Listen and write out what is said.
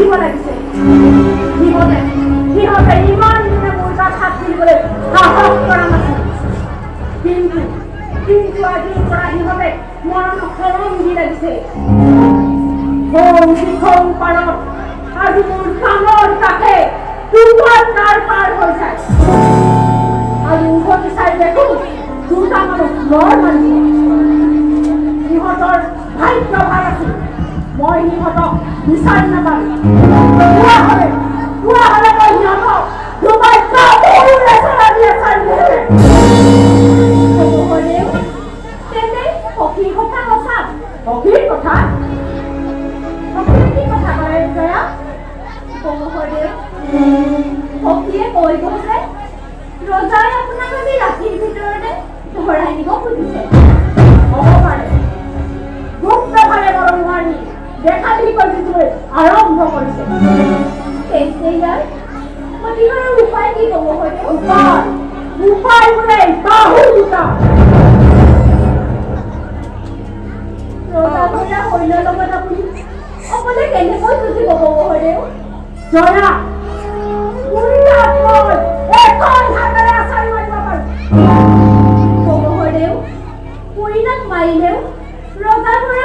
দিব লাগিছে সিহঁতে সিহঁতে ইমান দিনে মোৰ গাত হাত তুলিবলৈ সাহস কৰা নাছিল কিন্তু কিন্তু আজিৰ পৰা সিহঁতে মৰণ সৰংগী লাগিছে হৌ শিখৌ পাৰত আজি মোৰ কামৰ কাষে দুখন কাৰ পাৰ হৈ যায়। আৰু উভতি চাই দেখো দুটা মানুহ লৰ মাৰিছে সিহঁতৰ ভাগ্য ভালো আছিল মই সিহঁতক বিচাৰি নাপালো ৰজাই আপোনাক আজি ৰাতিৰ ভিতৰতে আৰম্ভ কৰিছে। মাৰিলেও ৰজা ঘৰে